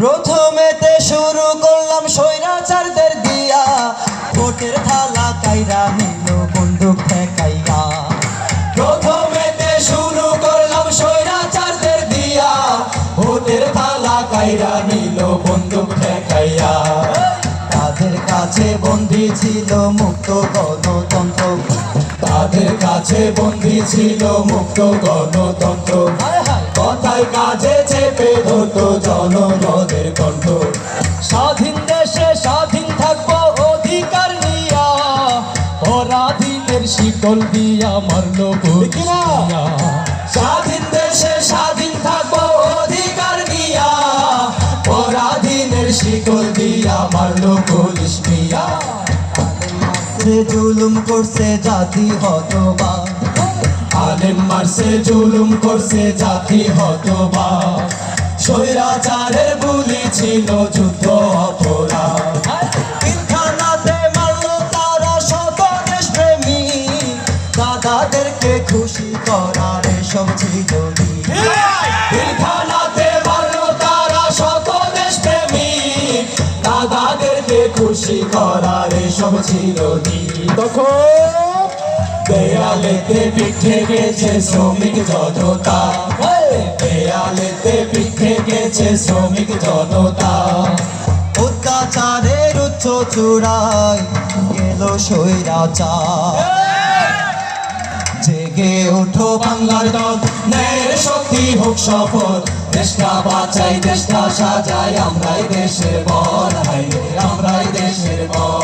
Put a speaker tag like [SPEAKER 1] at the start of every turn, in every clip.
[SPEAKER 1] প্রথমেতে শুরু করলাম স্বৈরাচারদের দিয়া। ভোটের থালা কাইরা নিল বন্দুক ঠেকাইয়া। প্রথমেতে শুরু করলাম স্বৈরাচারদের দিয়া। ভোটের থালা কাইরা নিল বন্দুক ঠেকাইয়া। তাদের কাছে বন্দি ছিল মুক্ত তাদের কাছে বন্দি ছিল মুক্ত গণতন্ত্র। কথায় কাজে চেপে ধরতো জনগণের কণ্ঠ। স্বাধীন দেশে স্বাধীন থাকব অধিকার নিয়া। পরাধীনের শিকল দিয়া মারলো স্বাধীন দেশে স্বাধীন থাকব অধিকার নিয়া। পরাধীনের শিকল দিয়া মারলো পুলিশ সে জুলুম করছে জাতি হতবা। আলেম মারছে জুলুম করছে জাতি হতবা। স্বৈরাচারের বলি ছিল যুদ্ধ অপরাধ। খুশি করার ছিল তখন দেয়ালেতে পিঠে গেছে শ্রমিক জনতা। দেয়ালেতে পিঠে গেছে শ্রমিক জনতা। অত্যাচারের উচ্চ চূড়ায় গেল স্বৈরাচার। জেগে ওঠো বাংলার দল ন্যায়ের শক্তি হোক শপথ দেশটা বাঁচাই দেশটা সাজাই আমরাই দেশের বল। আমরাই দেশের বল।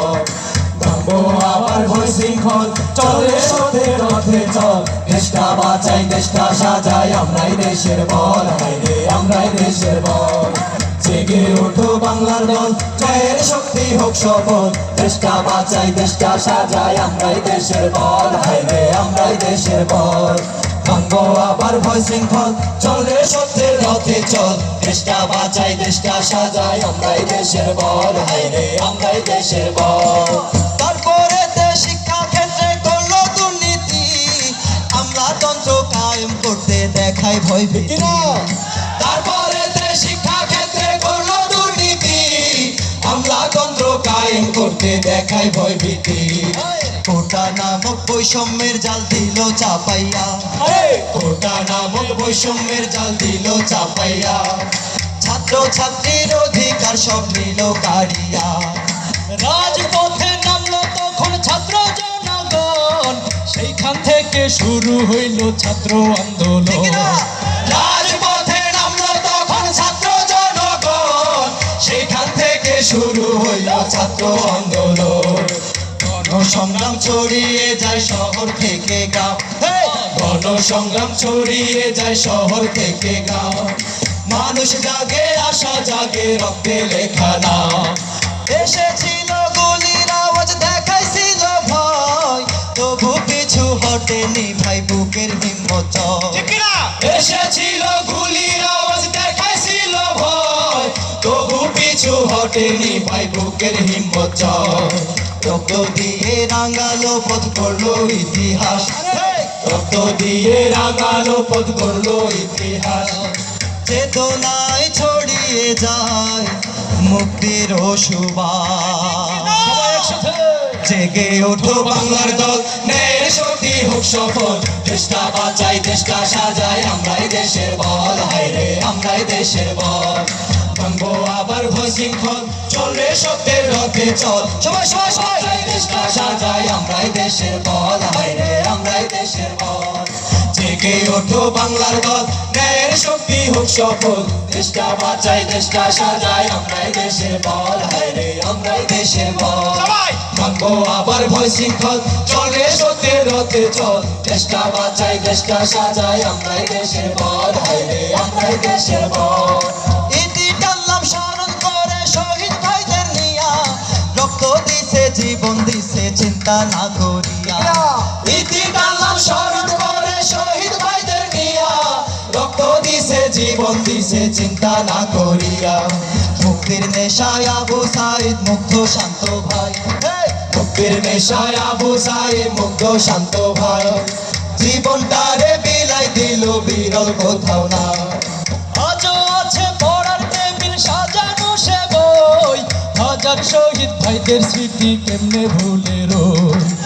[SPEAKER 1] আবার ভয় শৃঙ্খল চলে সত্যের রথে চল। দেশটা বাঁচাই, দেশটা সাজাই, আমরাই দেশের বল হাইরে আমরাই দেশের বল। জেগে ওঠো বাংলার শক্তি হোক সফল। দেশটা বাঁচাই, দেশটা আমরাই দেশের বল হাইরে আমরাই দেশের বল। ভাঙবো আবার ভয় শৃঙ্খল চলে সত্যের রথে চল। দেশটা বাঁচাই, দেশটা সাজাই, আমরাই দেশের বল হাইরে আমরাই দেশের বল। ভয় ভীতি তারপরে শিক্ষা ক্ষেত্রে করল দুর্নীতি আমলাতন্ত্র কায়েম করতে দেখাই ভয় ভীতি কোটা নামক বৈষম্যের জাল দিল চাপাইয়া। কোটা নামক বৈষম্যের জাল দিল চাপাইয়া। ছাত্র ছাত্রীর অধিকার সব নিল কারিয়া রাজপথে সেইখান থেকে শুরু হইল ছাত্র আন্দোলন। রাজপথে নামলো তখন ছাত্র জনগণ। সেখান থেকে শুরু হইল ছাত্র আন্দোলন। গণসংগ্রাম ছড়িয়ে যায় শহর থেকে গাঁও। গণসংগ্রাম ছড়িয়ে যায় শহর থেকে গাঁও। মানুষ জাগে আশা জাগে রক্তে লেখা না এসেছিল হটেনি ভাই বুকের হিম্মত। এসেছিল গুলির আওয়াজ দেখাইছিল ভয়। তবু পিছু হটেনি ভাই বুকের হিম্মত। রক্ত দিয়ে রাঙালো পথ করল ইতিহাস। রক্ত দিয়ে রাঙালো পথ করল ইতিহাস। চেতনায় ছড়িয়ে যায় মুক্তির সুবাস জেগে ওঠো বাংলার দল। সফল দেশটা বাঁচাই, দেশটা সাজাই, আমরাই দেশের বল। হাইরে আমরাই দেশের বল। ভাঙবো আবার শৃঙ্খল চলবে সত্যের রথে চল। সবাই সবাই সবাই, দেশটা সাজাই, আমরাই দেশের বল। হাইরে আমরাই দেশের বল। জেগে ওঠো বাংলার দল ন্যায়ের শক্তি হোক সফল। দেশটা বাঁচাই দেশটা সাজাই। আমরাই দেশের বল হাইরে আমরাই দেশের বল। ভাঙবো আবার ভয় শৃঙ্খল। চলে সত্যের রথে চল। দেশটা বাঁচাই দেশটা সাজাই। আমরাই দেশের বল হাইরে আমরাই দেশের বল। জীবন দিছে চিন্তা না করিয়া। জীবন দিছে চিন্তা না করিয়া। মুক্তির নেশায় আবু সাইদ, মুগ্ধ, শান্ত ভাই। মুক্তির নেশায় আবু সাইদ, মুগ্ধ, শান্ত ভাই। জীবনটারে বিলাই দিল বিরল কোথাও না। আজও আছে পড়ার টেবিল, সাজানো
[SPEAKER 2] হাজার শহীদ ভাইদের স্মৃতি কেমনে ভুলে রই?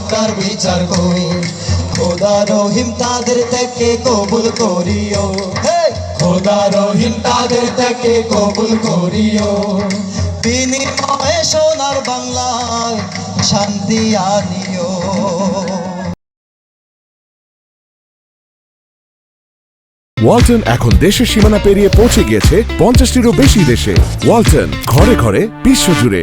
[SPEAKER 2] মুসলমানের বিচার কই
[SPEAKER 1] খোদা রহিম তাদের থেকে কবুল করিও। খোদা রহিম তাদের থেকে কবুল করিও। বিনিময়ে সোনার বাংলায় শান্তি আনিও।
[SPEAKER 3] ওয়ালটন এখন দেশের সীমানা পেরিয়ে পৌঁছে গিয়েছে পঞ্চাশটিরও বেশি দেশে। ওয়ালটন ঘরে ঘরে বিশ্বজুড়ে